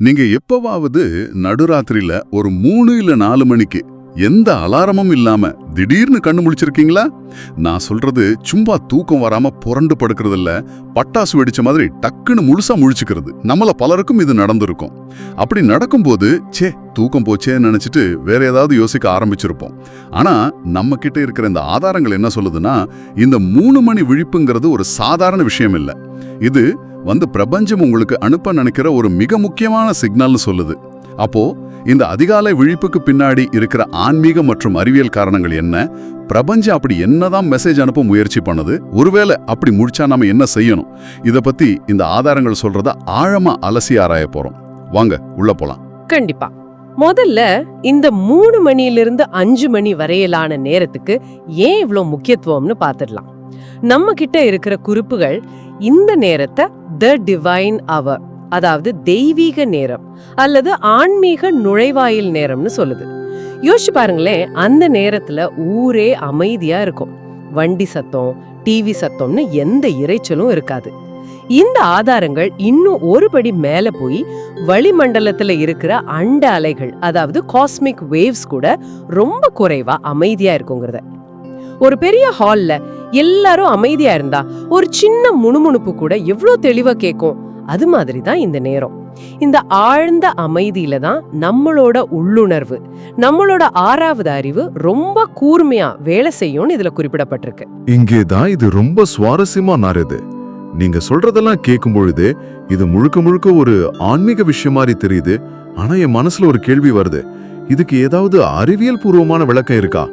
நீங்க எப்பவாவது நடுராத்திரியில ஒரு மூணு இல்ல நாலு மணிக்கு எந்த அலாரமும் இல்லாம திடீர்னு கண்ணு முழிச்சிருக்கீங்களா? நான் சொல்றது சும்மா தூக்கம் வராம புரண்டு படுக்கிறது இல்ல பட்டாசு வெடிச்ச மாதிரி டக்குன்னு முழுசா முழிச்சுக்கிறது. நம்மள பலருக்கும் இது நடந்திருக்கும். அப்படி நடக்கும்போது ச்சே தூக்கம் போச்சேன்னு நினைச்சிட்டு வேற ஏதாவது யோசிக்க ஆரம்பிச்சிருப்போம். ஆனா நம்ம கிட்ட இருக்கிற இந்த ஆதாரங்கள் என்ன சொல்லுதுன்னா இந்த மூணு மணி விழிப்புங்கிறது ஒரு சாதாரண விஷயம் இல்ல. இது வந்து பிரபஞ்சம் உங்களுக்கு அனுப்ப நினைக்கிற ஒரு மிக முக்கியமான சிக்னல்னு சொல்லுது. அப்போ இந்த அதிகாலை விழிப்புக்கு பின்னாடி இருக்கிற ஆன்மீக மற்றும் அறிவியல் காரணங்கள் என்ன? பிரபஞ்சம் அப்படி என்னதான் மெசேஜ் அனுப்ப முயற்சி பண்ணுது? ஒருவேளை அப்படி முடிச்சா நாம என்ன செய்யணும்? இதை பத்தி இந்த ஆதாரங்கள் சொல்றத ஆழமா அலசி ஆராய போறோம். வாங்க உள்ள போலாம். கண்டிப்பா. முதல்ல இந்த மூணு மணியிலிருந்து அஞ்சு மணி வரையிலான நேரத்துக்கு ஏன் இவ்வளோ முக்கியத்துவம்னு பார்த்துடலாம் நம்ம கிட்ட இருக்கிற குறிப்புகள் இந்த நேரத்தை த டிவைன் அவர் அதாவது தெய்வீக நேரம் அல்லது ஆன்மீக நுழைவாயில் நேரம்னு சொல்லுது. யோசிச்சு பாருங்களேன் அந்த நேரத்துல ஊரே அமைதியா இருக்கும். வண்டி சத்தம் டிவி சத்தம்னு எந்த இரைச்சலும் இருக்காது. இந்த ஆதாரங்கள் இன்னும் ஒருபடி மேல போய் வளிமண்டலத்துல இருக்கிற அண்ட அலைகள் அதாவது காஸ்மிக் வேவ்ஸ் கூட ரொம்ப குறைவா அமைதியா இருக்குங்கிறத. ஒரு பெரிய ஹால்ல எல்லாரும் அமைதியா இருந்தா ஒரு சின்ன முணுமுணுப்பு கூட எவ்வளோ தெளிவா கேட்கும் அது மாதிரி தான் இந்த நேரம். இந்த ஆழ்ந்த அமைதியில தான் நம்மளோட உள்ளுணர்வு நம்மளோட ஆறாவது அறிவு ரொம்ப கூர்மையா வேலை செய்யும்னு இதுல குறிப்பிடப்பட்டிருக்கு. இங்கே தான் இது ரொம்ப சுவாரஸ்யமா நாருது நீங்க சொல்றதெல்லாம் கேட்கும் பொழுது இது முழுக்க முழுக்க ஒரு ஆன்மீக விஷயம் மாதிரி தெரியுது. ஆனா என் மனசுல ஒரு கேள்வி வருது. இதுக்கு ஏதாவது அறிவியல் பூர்வமான விளக்கம் இருக்கா?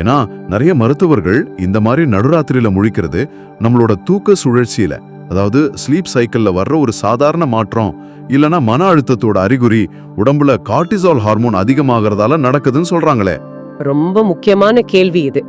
ஏன்னா நிறைய மருத்துவர்கள் இந்த மாதிரி நடுராத்திரியில முழிக்கிறது நம்மளோட தூக்க சுழற்சியில. அதாவது ஸ்லீப் சைக்கிள்ல வர்ற ஒரு சாதாரண மாற்றம் இல்லனா மன அழுத்தத்தோட அறிகுறி உடம்புல கார்டிசால் ஹார்மோன் அதிகமாகறதால நடக்குதுன்னு சொல்றாங்களே. ரொம்ப முக்கியமான கேள்வி இது.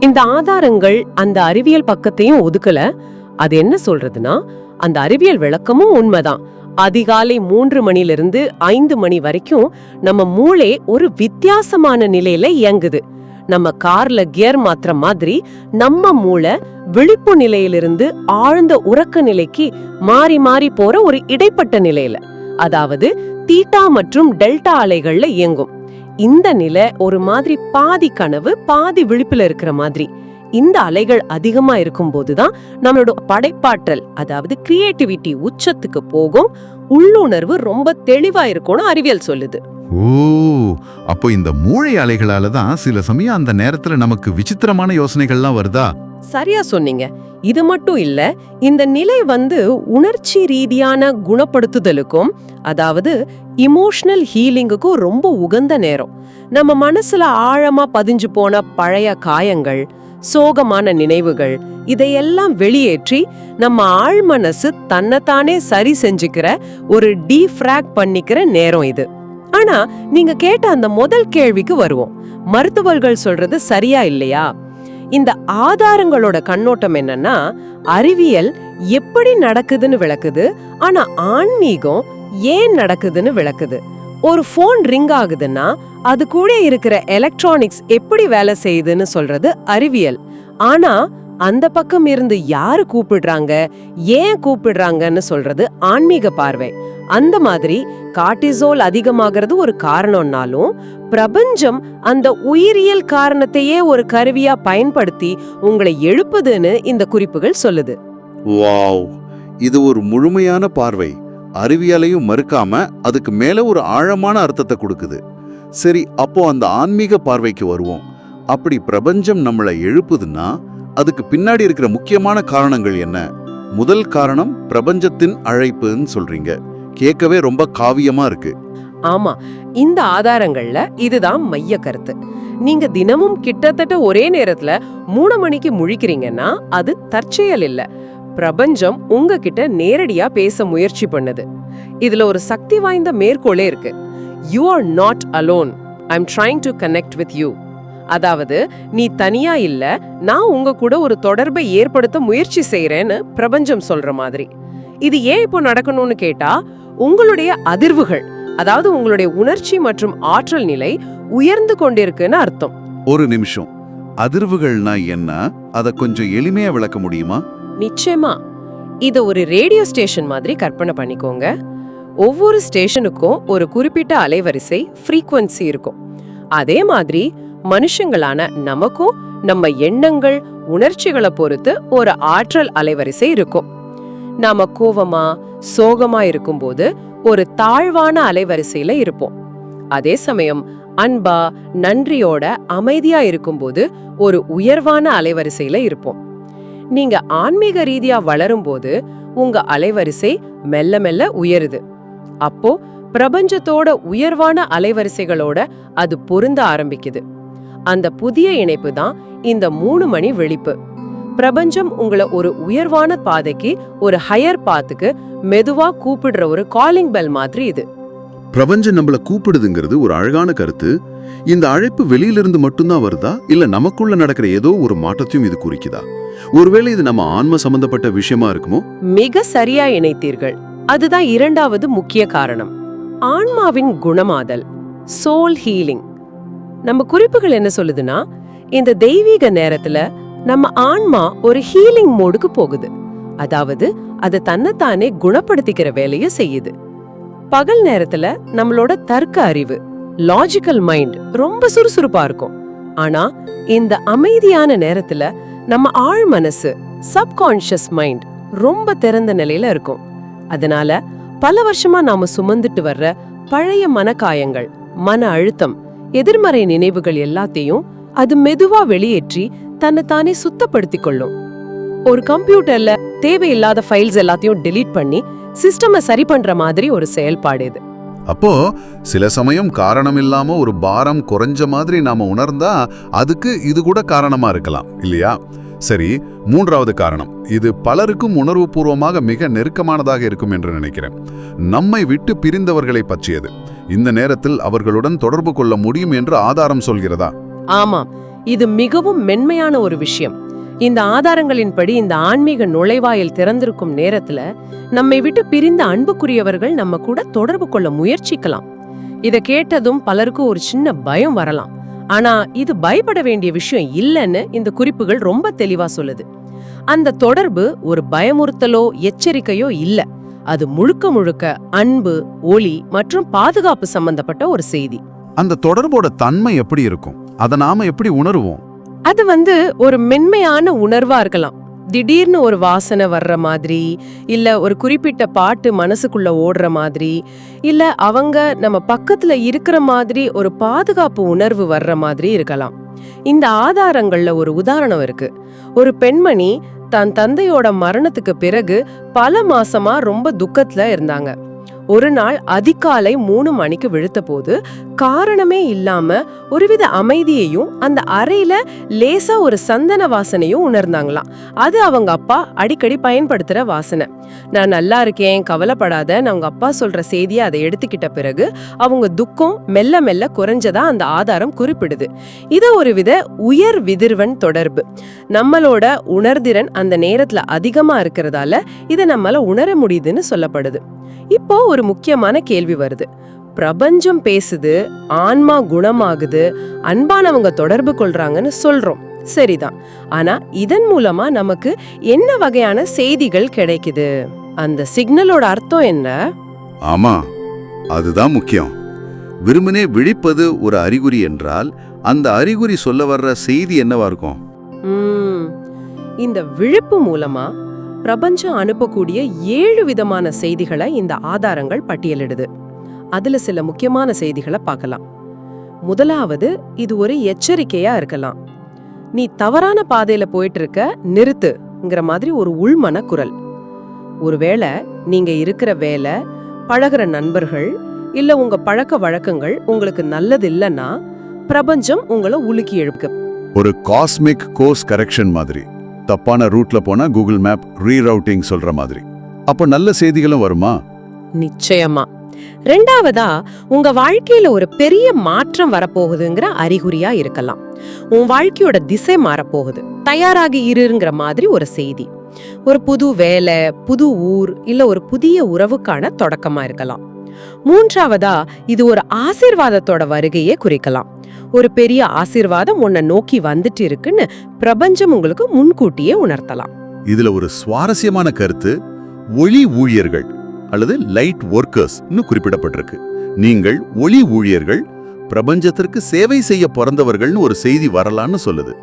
இந்த ஆதாரங்கள் அந்த அறிவியல் பக்கத்தையும் ஒதுக்கல. அது என்ன சொல்றதுன்னா அந்த அறிவியல் விளக்கமும் உண்மைதான். அதிகாலை மூன்று மணிலிருந்து ஐந்து மணி வரைக்கும் நம்ம மூளை ஒரு வித்தியாசமான நிலையில இயங்குது. நம்ம கார்ல கியர் மாத்துற மாதிரி நம்ம மூளை விழிப்பு நிலையிலிருந்து ஆழ்ந்த உறக்க நிலைக்கு மாறி மாறி போற ஒரு இடைப்பட்ட நிலையில. அதாவது தீட்டா மற்றும் டெல்டா அலைகள்ல இயங்கும். இந்த நிலை ஒரு மாதிரி பாதி கனவு பாதி விழிப்புல இருக்கிற மாதிரி. இந்த அலைகள் அதிகமா இருக்கும் தான் நம்மளோட படைப்பாற்றல் அதாவது கிரியேட்டிவிட்டி உச்சத்துக்கு போகும். உள்ளுணர்வு ரொம்ப தெளிவா இருக்கும்னு அறிவியல் சொல்லுது. ஓ அப்போ இந்த மூளை அலைகளால தான் சில சமயம் அந்த நேரத்துல நமக்கு விசித்திரமான யோசனைகள்லாம் வருதா? சரியா சொன்னீங்க. இது மட்டும் இல்ல இந்த நிலை வந்து உணர்ச்சி ரீதியான குணப்படுத்துதலுக்கும் அதாவது இமோஷனல் ஹீலிங்குக்கும் ரொம்ப உகந்த நேரம். நம்ம மனசுல ஆழமா பதிஞ்சு போன பழைய காயங்கள் சோகமான நினைவுகள் இதையெல்லாம் வெளியேற்றி நம்ம ஆழ் மனசு தன்னைத்தானே சரி செஞ்சுக்கிற ஒரு டீஃப்ராக் பண்ணிக்கிற நேரம் இது. ஆனா நீங்க கேட்ட அந்த முதல் கேள்விக்கு வருவோம். மருத்துவர்கள் சொல்றது சரியா இல்லையா? இந்த ஆதாரங்களோட கண்ணோட்டம் என்னன்னா அறிவியல் எப்படி நடக்குதுன்னு விளக்குது ஆனா ஆன்மீகம் ஏன் நடக்குதுன்னு விளக்குது. ஒரு ஃபோன் ரிங் ஆகுதுன்னா அது கூட இருக்கிற எலக்ட்ரானிக்ஸ் எப்படி வேலை செய்யுதுன்னு சொல்றது அறிவியல். ஆனா அந்த பக்கம் இருந்து யாரு கூப்பிடுறாங்க ஏன் கூப்பிடுறாங்கன்னு சொல்றது ஆன்மீக பார்வை. அந்த மாதிரி கார்டிசோல் அதிகமாகிறது ஒரு காரணம்னாலும் பிரபஞ்சம் அந்த உயிரியல் காரணத்தையே ஒரு கருவியா பயன்படுத்தி உங்களை எழுப்புதுன்னு இந்த குறிப்புகள் சொல்லுது. வாவ்! இது ஒரு முழுமையான பார்வை. அறிவியலையும் மறுக்காம அதுக்கு மேல ஒரு ஆழமான அர்த்தத்தை கொடுக்குது. சரி அப்போ அந்த ஆன்மீக பார்வைக்கு வருவோம். அப்படி பிரபஞ்சம் நம்மளை எழுப்புதுன்னா அதுக்கு பின்னாடி இருக்கிற முக்கியமான காரணங்கள் என்ன? முதல் காரணம் பிரபஞ்சத்தின் அழைப்புன்னு சொல்றீங்க. கேட்கவே ரொம்ப காவியமா இருக்கு. ஆமா இந்த ஆதாரங்கள்ல இதுதான் மைய கருத்து. நீங்க தினமும் கிட்டத்தட்ட ஒரே நேரத்துல மூணு மணிக்கு முழிக்கிறீங்கன்னா அது தற்செயல் இல்ல. பிரபஞ்சம் உங்ககிட்ட நேரடியா பேச முயற்சி பண்ணுது. இதுல ஒரு சக்தி வாய்ந்த மேற்கோளே இருக்கு. You are not alone I am trying to connect with you அதாவது நீ தனியா இல்ல நான் உங்க கூட ஒரு தொடர்பை ஏற்படுத்த முயற்சி செய்யறேன்னு பிரபஞ்சம் சொல்ற மாதிரி. இது ஏன் இப்போ நடக்கணும்னு கேட்டா உங்களுடைய அதிர்வுகள் அதாவது உங்களுடைய உணர்ச்சி மற்றும் ஆற்றல் நிலை உயர்ந்து கொண்டிருக்குன்னு அர்த்தம். ஒரு நிமிஷம். அதிர்வுகள்னா என்ன? அதை கொஞ்சம் எளிமையா விளக்க முடியுமா? நிச்சயமா. இத ஒரு ரேடியோ ஸ்டேஷன் மாதிரி கற்பனை பண்ணிக்கோங்க. ஒவ்வொரு ஸ்டேஷனுக்கும் ஒரு குறிப்பிட்ட அலைவரிசை ஃப்ரீக்வன்சி இருக்கும். அதே மாதிரி மனுஷங்களான நமக்கும் நம்ம எண்ணங்கள் உணர்ச்சிகளை பொறுத்து ஒரு ஆற்றல் அலைவரிசை இருக்கும். நாம கோவமா சோகமா இருக்கும்போது ஒரு தாழ்வான அலைவரிசையில இருப்போம். அதே சமயம் அன்பா நன்றியோட அமைதியா இருக்கும்போது ஒரு உயர்வான அலைவரிசையில இருப்போம். நீங்க ஆன்மீக ரீதியா வளரும்போது உங்க அலைவரிசை மெல்ல மெல்ல உயருது. அப்போ பிரபஞ்சத்தோட உயர்வான அலைவரிசைகளோட அது பொருந்த ஆரம்பிக்குது. அந்த புதிய இணைப்பு தான் இந்த மூணு மணி வெளிப்பு பிரபஞ்சம் உங்களை ஒரு உயர்வான பாதைக்கு ஒரு ஹையர் பாத்துக்கு மெதுவா கூப்பிடுற ஒரு காலிங் பெல் மாதிரி இது. பிரபஞ்சம் நம்மள கூப்பிடுதுங்கிறது ஒரு அழகான கருத்து. இந்த அழைப்பு வெளியிலிருந்து மட்டும்தான் வருதா? இல்ல நமக்குள்ள நடக்கிற ஏதோ ஒரு மாற்றத்தையும் இது குறிக்குதா? ஒருவேளை இது நம்ம ஆன்ம சம்பந்தப்பட்ட விஷயமா இருக்குமோ? மிக சரியா இணைத்தீர்கள். அதுதான் இரண்டாவது முக்கிய காரணம். ஆன்மாவின் குணமாதல் சோல் ஹீலிங் நம்ம குறிப்புகள் என்ன சொல்லுதுன்னா இந்த தெய்வீக நேரத்துல நம்ம ஆன்மா ஒரு ஹீலிங் மோடுக்கு போகுது. அதாவது அதை தன்னைத்தானே குணப்படுத்திக்கிற வேலையை செய்யுது. பகல் நேரத்துல நம்மளோட தர்க்க அறிவு லாஜிக்கல் மைண்ட் ரொம்ப சுறுசுறுப்பா இருக்கும். ஆனா இந்த அமைதியான நேரத்துல நம்ம ஆழ் மனசு சப்கான்ஷியஸ் மைண்ட் ரொம்ப திறந்த நிலையில இருக்கும். அதனால பல வருஷமா நாம சுமந்துட்டு வர்ற பழைய மனக்காயங்கள் மன அழுத்தம் எதிர்மறை நினைவுகள் எல்லாத்தையும் அது மெதுவா வெளியேற்றி தன்னைத்தானே சுத்தப்படுத்திக் கொள்ளும் ஒரு கம்ப்யூட்டர்ல தேவையில்லாத ஃபைல்ஸ் எல்லாத்தையும் delete பண்ணி சிஸ்டமை சரி பண்ற மாதிரி ஒரு செயல்பாடு இது. அப்போ சில சமயம் காரணம் இல்லாம ஒரு பாரம் குறைஞ்ச மாதிரி நாம உணர்ந்தா அதுக்கு இது கூட காரணமா இருக்கலாம் இல்லையா? சரி மூன்றாவது காரணம். இது பலருக்கும் உணர்வுபூர்வமாக மிக நெருக்கமானதாக இருக்கும் என்று நினைக்கிறேன். நம்மை விட்டு பிரிந்தவர்களை பற்றியது. இந்த நேரத்தில் அவர்களுடன் தொடர்பு கொள்ள முடியும் என்று ஆதாரம் சொல்கிறதா? ஆமாம். இது மிகவும் மென்மையான ஒரு விஷயம். இந்த ஆதாரங்களின்படி இந்த ஆன்மீக நுழைவாயில் திறந்திருக்கும் நேரத்துல நம்மை விட்டு பிரிந்த அன்புக்குரியவர்கள் நம்ம கூட தொடர்பு கொள்ள முயற்சிக்கலாம். இதை கேட்டதும் பலருக்கும் ஒரு சின்ன பயம் வரலாம். ஆனா இது பயப்பட வேண்டிய விஷயம் இல்லைன்னு இந்த குறிப்புகள் ரொம்ப தெளிவா சொல்லுது. அந்த தொடர்பு ஒரு பயமுறுத்தலோ எச்சரிக்கையோ இல்ல. அது முழுக்க முழுக்க அன்பு ஒளி மற்றும் பாதுகாப்பு சம்பந்தப்பட்ட ஒரு செய்தி. அந்த தொடர்போட தன்மை எப்படி இருக்கும்? அதை நாம எப்படி உணருவோம்? அது வந்து ஒரு மென்மையான உணர்வா இருக்கலாம். திடீர்னு ஒரு வாசனை வர்ற மாதிரி இல்ல ஒரு குறிப்பிட்ட பாட்டு மனசுக்குள்ள ஓடுற மாதிரி இல்ல அவங்க நம்ம பக்கத்துல இருக்கிற மாதிரி ஒரு பாதுகாப்பு உணர்வு வர்ற மாதிரி இருக்கலாம். இந்த ஆதாரங்கள்ல ஒரு உதாரணம் இருக்கு. ஒரு பெண்மணி தன் தந்தையோட மரணத்துக்கு பிறகு பல மாசமா ரொம்ப துக்கத்துல இருந்தாங்க. ஒரு நாள் அதிகாலை மூணு மணிக்கு விழுத்த போது காரணமே இல்லாம ஒருவித அமைதியையும் அந்த அறையில லேசா ஒரு சந்தன வாசனையும் உணர்ந்தாங்களாம். அது அவங்க அப்பா அடிக்கடி பயன்படுத்துற வாசனை. நான் நல்லா இருக்கேன் கவலைப்படாத அவங்க அப்பா சொல்ற செய்தியை அதை எடுத்துக்கிட்ட பிறகு அவங்க துக்கம் மெல்ல மெல்ல குறைஞ்சதா அந்த ஆதாரம் குறிப்பிடுது. இது ஒரு வித உயர் விதிர்வன் தொடர்பு. நம்மளோட உணர்திறன் அந்த நேரத்துல அதிகமா இருக்கிறதால இதை நம்மளால உணர முடியுதுன்னு சொல்லப்படுது. இப்போ ஒரு முக்கியமான கேள்வி வருது. பிரபஞ்சம் பேசுது ஆன்மா குணமாகுது அன்பானவங்க தொடர்பு கொள்றாங்கன்னு சொல்றோம். சரிதான். ஆனா இதன் மூலமா நமக்கு என்ன வகையான செய்திகள் கிடைக்குது? அந்த சிக்னலோட அர்த்தம் என்ன? ஆமா அதுதான் முக்கியம். வெறுமனே விழிப்பது ஒரு அறிகுறி என்றால் அந்த அறிகுறி சொல்ல வர்ற செய்தி என்னவா இருக்கும்? ம், இந்த விழிப்பு மூலமா பிரபஞ்சம் அனுப்பக்கூடிய ஏழு விதமான செய்திகளை இந்த ஆதாரங்கள் பட்டியலிடுது. அதுல சில முக்கியமான செய்திகளை பார்க்கலாம். முதலாவது இது ஒரு எச்சரிக்கையா இருக்கலாம். நீ தவறான பாதையில போயிட்டு இருக்க நிறுத்துங்கிற மாதிரி ஒரு உள்மன குரல். ஒருவேளை நீங்க இருக்கிற வேலை பழகுற நண்பர்கள் இல்ல உங்க பழக்க வழக்கங்கள் உங்களுக்கு நல்லது இல்லைன்னா பிரபஞ்சம் உங்களை உலுக்கி எழுப்பு ஒரு காஸ்மிக் கோர்ஸ் கரெக்ஷன் மாதிரி. தப்பான ரூட்ல போனா கூகுள் மேப் ரீரவுட்டிங் சொல்ற மாதிரி. அப்போ நல்ல செய்திகளும் வருமா? நிச்சயமா. ரெண்டாவதா உங்க வாழ்க்கையில ஒரு பெரிய மாற்றம் வரப்போகுதுங்கிற அறிகுறியா இருக்கலாம். உன் வாழ்க்கையோட திசை மாறப்போகுது. தயாராகி இருங்கிற மாதிரி ஒரு செய்தி. ஒரு புது வேலை புது ஊர் இல்ல ஒரு புதிய உறவுக்கான தொடக்கமா இருக்கலாம். மூன்றாவதா இது ஒரு ஆசீர்வாதத்தோட வருகையை குறிக்கலாம். ஒரு பெரிய ஆசீர்வாதம் உன்னை நோக்கி வந்துட்டு இருக்குன்னு பிரபஞ்சம் உங்களுக்கு முன்கூட்டியே உணர்த்தலாம். இதுல ஒரு சுவாரஸ்யமான கருத்து ஒளி ஊழியர்கள் அல்லது லைட் ஒர்க்கர்ஸ்னு குறிப்பிடப்பட்டிருக்கு. நீங்கள் ஒளி ஊழியர்கள் பிரபஞ்சத்திற்கு சேவை செய்ய பிறந்தவர்கள்னு ஒரு செய்தி வரலான்னு சொல்லுது.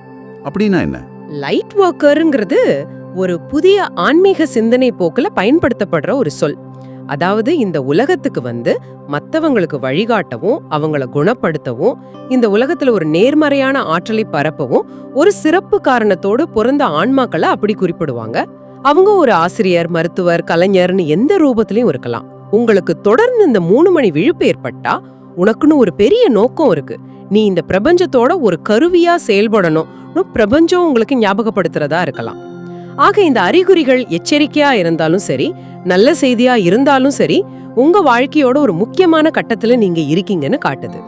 அப்படின்னா என்ன? லைட் ஒர்க்கருங்கிறது ஒரு புதிய ஆன்மீக சிந்தனை போக்குல பயன்படுத்தப்படுற ஒரு சொல். அதாவது இந்த உலகத்துக்கு வந்து மத்தவங்களுக்கு வழிகாட்டவும் அவங்கள குணப்படுத்தவும் இந்த உலகத்துல ஒரு நேர்மறையான ஆற்றலை பரப்பவும் ஒரு சிறப்பு காரணத்தோடு பிறந்த ஆன்மாக்களை அப்படி குறிப்பிடுவாங்க. அவங்க ஒரு ஆசிரியர் மருத்துவர் கலைஞர்னு எந்த ரூபத்திலையும் இருக்கலாம். உங்களுக்கு தொடர்ந்து இந்த மூணு மணி விழுப்பு ஏற்பட்டா உனக்குன்னு ஒரு பெரிய நோக்கம் இருக்கு. நீ இந்த பிரபஞ்சத்தோட ஒரு கருவியா செயல்படணும் பிரபஞ்சம் உங்களுக்கு ஞாபகப்படுத்துறதா இருக்கலாம். ஆக இந்த அறிகுறிகள் எச்சரிக்கையா இருந்தாலும் சரி நல்ல செய்தியா இருந்தாலும் சரி உங்க வாழ்க்கையோட ஒரு முக்கியமான கட்டத்துல நீங்க இருக்கீங்கன்னு காட்டுது.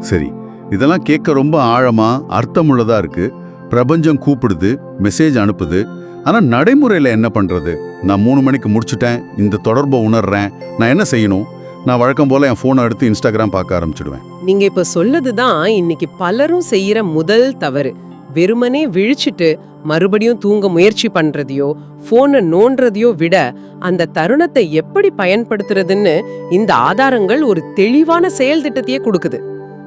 சரி இதெல்லாம் கேட்க ரொம்ப ஆழமா அர்த்தமுள்ளதா இருக்கு. பிரபஞ்சம் கூப்பிடுது மெசேஜ் அனுப்புது. ஆனா நடைமுறையில என்ன பண்றது? நான் மூணு மணிக்கு முடிச்சுட்டேன் இந்த தொடர்பை உணர்றேன். நான் என்ன செய்யணும்? நான் வழக்கம் போல என் போனை எடுத்து இன்ஸ்டாகிராம் பார்க்க ஆரம்பிச்சிடுவேன். நீங்க இப்ப சொல்லதுதான் இன்னைக்கு பலரும் செய்யற முதல் தவறு. வெறுமனே விழிச்சிட்டு மறுபடியும் தூங்க முயற்சி பண்றதையோ போனை நோன்றதையோ விட அந்த தருணத்தை எப்படி பயன்படுத்துறதுன்னு இந்த ஆதாரங்கள் ஒரு தெளிவான செயல் திட்டத்தையே கொடுக்குது.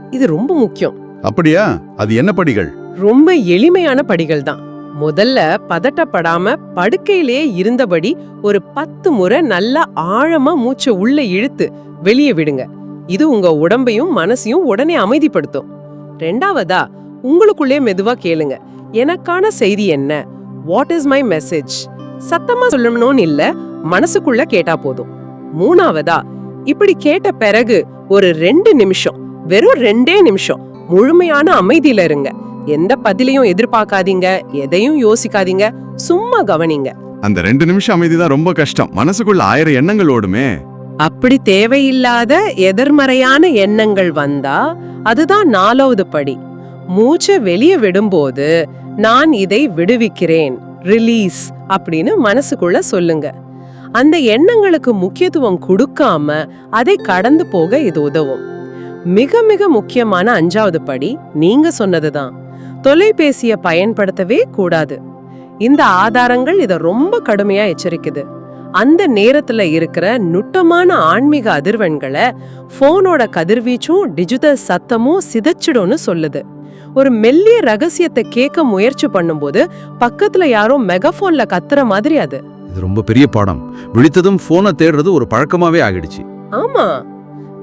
இது ரொம்ப முக்கியம். அப்படியா? அது என்ன படிகள்? ரொம்ப எளிமையான படிகள் தான். முதல்ல பதட்டப்படாம படுக்கையிலேயே இருந்தபடி ஒரு பத்து முறை நல்லா ஆழமா மூச்சை உள்ள இழுத்து வெளியே விடுங்க. இது உங்க உடம்பையும் மனசையும் உடனே அமைதிப்படுத்தும். ரெண்டாவதா உங்களுக்குள்ளே மெதுவா கேளுங்க. எனக்கான செய்தி என்ன? வாட் இஸ் மை மெசேஜ் சத்தமா சொல்லணும்னு இல்ல மனசுக்குள்ள கேட்டா போதும். மூணாவதா இப்படி கேட்ட பிறகு ஒரு ரெண்டு நிமிஷம் வெறும் ரெண்டே நிமிஷம் முழுமையான அமைதியில இருங்க. எந்த பதிலையும் எதிர்பார்க்காதீங்க எதையும் யோசிக்காதீங்க சும்மா கவனிங்க. அந்த ரெண்டு நிமிஷம் அமைதி தான் ரொம்ப கஷ்டம். மனசுக்குள்ள ஆயிரம் எண்ணங்கள் ஓடுமே? அப்படி தேவையில்லாத எதிர்மறையான எண்ணங்கள் வந்தா அதுதான் நாலாவது படி. மூச்சை வெளியே விடும்போது நான் இதை விடுவிக்கிறேன் ரிலீஸ் அப்படின்னு மனசுக்குள்ள சொல்லுங்க. அந்த எண்ணங்களுக்கு முக்கியத்துவம் கொடுக்காம அதை கடந்து போக இது உதவும். மிக மிக முக்கியமான அஞ்சாவது படி நீங்க சொன்னதுதான். தொலைபேசியை பயன்படுத்தவே கூடாது. இந்த ஆதாரங்கள் இத ரொம்ப கடுமையா எச்சரிக்குது. அந்த நேரத்துல இருக்கிற நுட்டமான ஆன்மீக அதிர்வெண்களை போனோட கதிர்வீச்சும் டிஜிட்டல் சத்தமும் சிதைச்சிடும்னு சொல்லுது. ஒரு மெல்லிய ரகசியத்தை கேட்க முயற்சி பண்ணும்போது பக்கத்துல யாரோ மெகாஃபோன்ல கத்துற மாதிரி அது. இது ரொம்ப பெரிய பாடம். விழித்ததும் போனை தேடுறது ஒரு பழக்கமாவே ஆகிடுச்சு. ஆமா.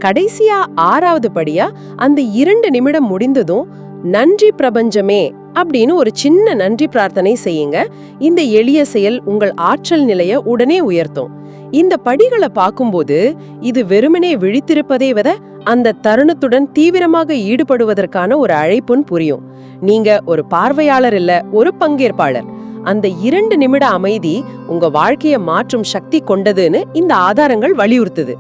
கடைசியா ஆறாவது படியா அந்த இரண்டு நிமிடம் முடிந்ததும் நன்றி பிரபஞ்சமே அப்படின்னு ஒரு சின்ன நன்றி பிரார்த்தனை செய்யுங்க. இந்த எளிய செயல் உங்கள் ஆற்றல் நிலைய உடனே உயர்த்தும். இந்த படிகளை பார்க்கும்போது இது வெறுமனே விழித்திருப்பதை விட அந்த தருணத்துடன் தீவிரமாக ஈடுபடுவதற்கான ஒரு அழைப்புன்னு புரியும். நீங்க ஒரு பார்வையாளர் இல்ல ஒரு பங்கேற்பாளர். அந்த இரண்டு நிமிட அமைதி உங்க வாழ்க்கைய மாற்றும் சக்தி கொண்டதுன்னு இந்த ஆதாரங்கள் வலியுறுத்துது.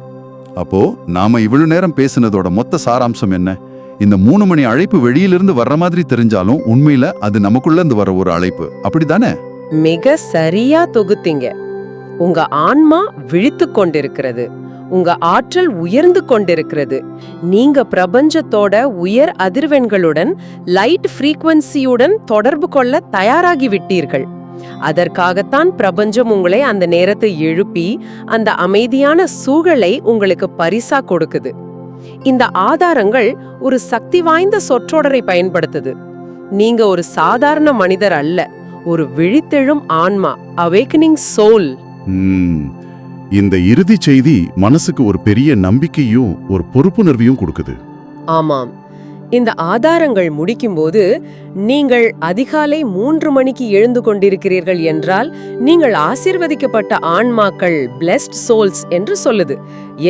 அப்போ நாம இவ்வளவு நேரம் பேசுனதோட மொத்த சாராம்சம் என்ன? இந்த மூணு மணி அழைப்பு வெளியிலிருந்து வர்ற மாதிரி தெரிஞ்சாலும் உண்மையில அது நமக்குள்ள இருந்து வர ஒரு அழைப்பு. அப்படிதானே மிக சரியா தொகுத்தீங்க. உங்க ஆன்மா விழித்து கொண்டிருக்கிறது. உங்க ஆற்றல் உயர்ந்து கொண்டிருக்கிறது. நீங்க பிரபஞ்சத்தோட உயர் அதிர்வெண்களுடன் லைட் ஃப்ரீக்வன்சியுடன் தொடர்பு கொள்ள தயாராகி விட்டீர்கள். அதற்காகத்தான் பிரபஞ்சம் உங்களை அந்த நேரத்தை எழுப்பி அந்த அமைதியான சூழலை உங்களுக்கு பரிசா கொடுக்குது. இந்த ஆதாரங்கள் ஒரு சக்தி வாய்ந்த சொற்றொடரை பயன்படுத்துது. நீங்க ஒரு சாதாரண மனிதர் அல்ல ஒரு விழித்தெழும் ஆன்மா அவேக்கனிங் சோல் இந்த இறுதி செய்தி மனசுக்கு ஒரு பெரிய நம்பிக்கையும் ஒரு பொறுப்புணர்வையும் கொடுக்குது. ஆமாம். இந்த ஆதாரங்கள் முடிக்கும்போது நீங்கள் அதிகாலை மூன்று மணிக்கு எழுந்து கொண்டிருக்கிறீர்கள் என்றால் நீங்கள் ஆசீர்வதிக்கப்பட்ட ஆன்மாக்கள் பிளெஸ்ட் சோல்ஸ் என்று சொல்லுது.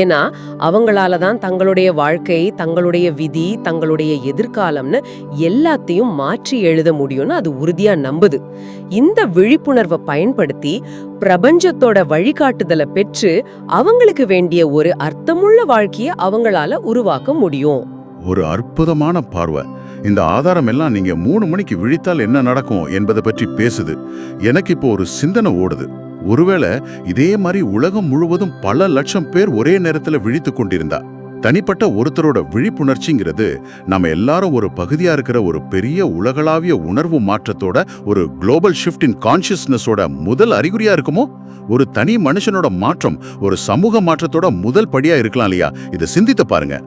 ஏன்னா அவங்களால தான் தங்களுடைய வாழ்க்கை தங்களுடைய விதி தங்களுடைய எதிர்காலம்னு எல்லாத்தையும் மாற்றி எழுத முடியும்னு அது உறுதியா நம்புது. இந்த விழிப்புணர்வை பயன்படுத்தி பிரபஞ்சத்தோட வழிகாட்டுதலை பெற்று அவங்களுக்கு வேண்டிய ஒரு அர்த்தமுள்ள வாழ்க்கையை அவங்களால உருவாக்க முடியும். ஒரு அற்புதமான பார்வை. இந்த ஆதாரம் எல்லாம் நீங்க மூணு மணிக்கு விழித்தால் என்ன நடக்கும் என்பதை பற்றி பேசுது. எனக்கு இப்போ ஒரு சிந்தனை ஓடுது. ஒருவேளை இதே மாதிரி உலகம் முழுவதும் பல லட்சம் பேர் ஒரே நேரத்துல விழித்துக் கொண்டிருந்தா. தனிப்பட்ட ஒருத்தரோட விழிப்புணர்ச்சிங்கிறது நம்ம எல்லாரும் ஒரு பகுதியா இருக்கிற ஒரு பெரிய உலகளாவிய உணர்வு மாற்றத்தோட ஒரு குளோபல் ஷிஃப்ட் இன் கான்ஷியஸ்னஸோட முதல் அறிகுறியா இருக்குமோ? ஒரு தனி மனுஷனோட மாற்றம் ஒரு சமூக மாற்றத்தோட முதல் படியா இருக்கலாம் இல்லையா? இதை சிந்தித்து பாருங்க.